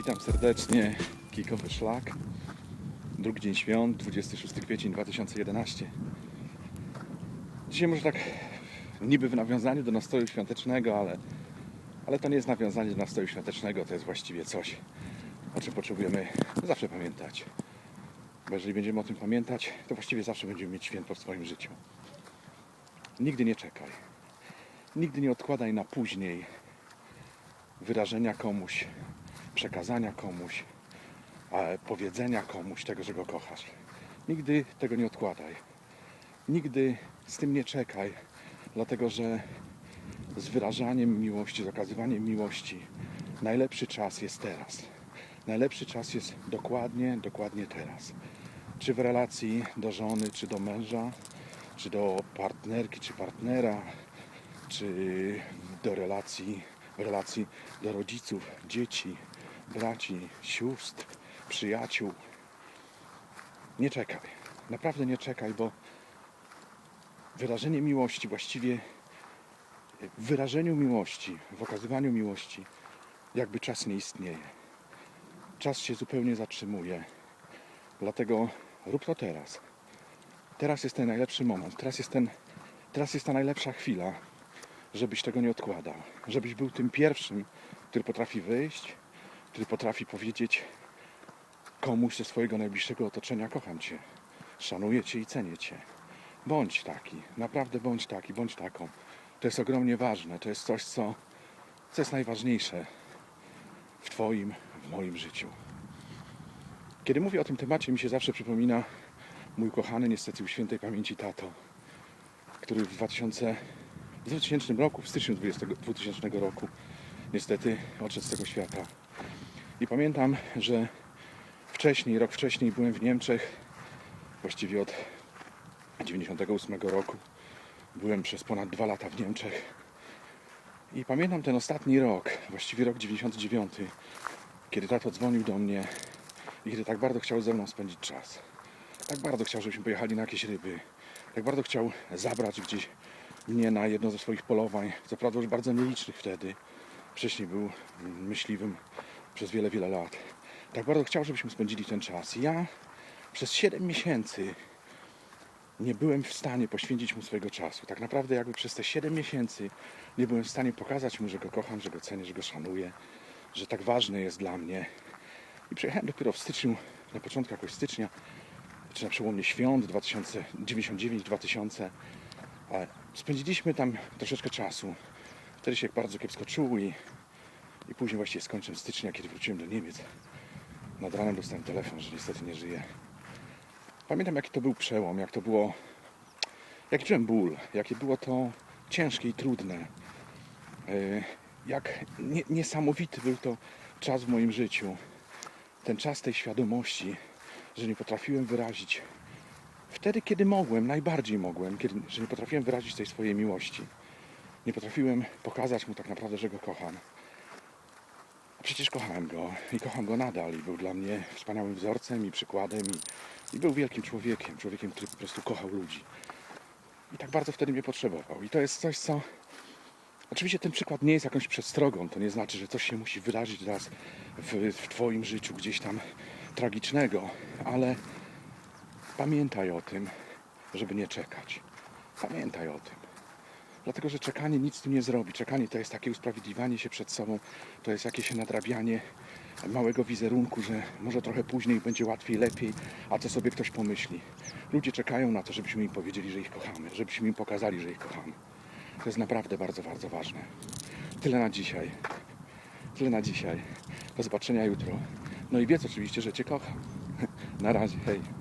Witam serdecznie. Kikowy Szlak. Drugi dzień świąt, 26 kwiecień 2011. Dzisiaj może tak niby w nawiązaniu do nastroju świątecznego, ale, ale to nie jest nawiązanie do nastroju świątecznego, to jest właściwie coś, o czym potrzebujemy zawsze pamiętać. Bo jeżeli będziemy o tym pamiętać, to właściwie zawsze będziemy mieć święto w swoim życiu. Nigdy nie czekaj. Nigdy nie odkładaj na później wyrażenia komuś, przekazania komuś, e, powiedzenia komuś tego, że go kochasz. Nigdy tego nie odkładaj. Nigdy z tym nie czekaj, dlatego że z wyrażaniem miłości, z okazywaniem miłości najlepszy czas jest teraz. Najlepszy czas jest dokładnie, dokładnie teraz. Czy w relacji do żony, czy do męża, czy do partnerki, czy partnera, czy do relacji, relacji do rodziców, dzieci, braci, sióstr, przyjaciół. Nie czekaj. Naprawdę nie czekaj, bo wyrażenie miłości, właściwie w wyrażeniu miłości, w okazywaniu miłości, jakby czas nie istnieje. Czas się zupełnie zatrzymuje. Dlatego rób to teraz. Teraz jest ten najlepszy moment. Teraz jest, ten, teraz jest ta najlepsza chwila, żebyś tego nie odkładał. Żebyś był tym pierwszym, który potrafi wyjść, który potrafi powiedzieć komuś ze swojego najbliższego otoczenia: Kocham Cię, szanuję Cię i cenię Cię. Bądź taki, naprawdę bądź taki, bądź taką. To jest ogromnie ważne. To jest coś, co, co jest najważniejsze w Twoim, w moim życiu. Kiedy mówię o tym temacie, mi się zawsze przypomina mój kochany, niestety już świętej pamięci tato, który w 2000, w 2000 roku, w styczniu 20, 2000 roku, niestety odszedł z tego świata. I pamiętam, że wcześniej, rok wcześniej byłem w Niemczech, właściwie od 98 roku. Byłem przez ponad dwa lata w Niemczech. I pamiętam ten ostatni rok, właściwie rok 99, kiedy tato dzwonił do mnie i kiedy tak bardzo chciał ze mną spędzić czas. Tak bardzo chciał, żebyśmy pojechali na jakieś ryby. Tak bardzo chciał zabrać gdzieś mnie na jedno ze swoich polowań. Co prawda już bardzo nielicznych wtedy. Wcześniej był myśliwym przez wiele, wiele lat. Tak bardzo chciał, żebyśmy spędzili ten czas. Ja przez 7 miesięcy nie byłem w stanie poświęcić mu swojego czasu. Tak naprawdę jakby przez te 7 miesięcy nie byłem w stanie pokazać mu, że go kocham, że go cenię, że go szanuję, że tak ważny jest dla mnie. I przyjechałem dopiero w styczniu, na początku jakoś stycznia, czy na przełomie świąt 2099-2000. Ale Spędziliśmy tam troszeczkę czasu. Wtedy się bardzo kiepsko czuł i, i później właściwie z końcem stycznia, kiedy wróciłem do Niemiec, nad ranem dostałem telefon, że niestety nie żyje. Pamiętam jaki to był przełom, jak to było, jaki czułem ból, jakie było to ciężkie i trudne. Yy, Jak nie, niesamowity był to czas w moim życiu. Ten czas tej świadomości, że nie potrafiłem wyrazić wtedy, kiedy mogłem, najbardziej mogłem, kiedy, że nie potrafiłem wyrazić tej swojej miłości. Nie potrafiłem pokazać mu tak naprawdę, że go kocham. Przecież kochałem go i kocham go nadal i był dla mnie wspaniałym wzorcem i przykładem i, i był wielkim człowiekiem, człowiekiem, który po prostu kochał ludzi. I tak bardzo wtedy mnie potrzebował. I to jest coś, co... Oczywiście ten przykład nie jest jakąś przestrogą, to nie znaczy, że coś się musi wydarzyć teraz w, w Twoim życiu gdzieś tam tragicznego, ale pamiętaj o tym, żeby nie czekać. Pamiętaj o tym. Dlatego, że czekanie nic tu nie zrobi. Czekanie to jest takie usprawiedliwianie się przed sobą, to jest jakieś nadrabianie małego wizerunku, że może trochę później będzie łatwiej, lepiej, a co sobie ktoś pomyśli. Ludzie czekają na to, żebyśmy im powiedzieli, że ich kochamy, żebyśmy im pokazali, że ich kochamy. To jest naprawdę bardzo, bardzo ważne. Tyle na dzisiaj. Tyle na dzisiaj. Do zobaczenia jutro. No i wiedz oczywiście, że Cię kocham. Na razie, hej.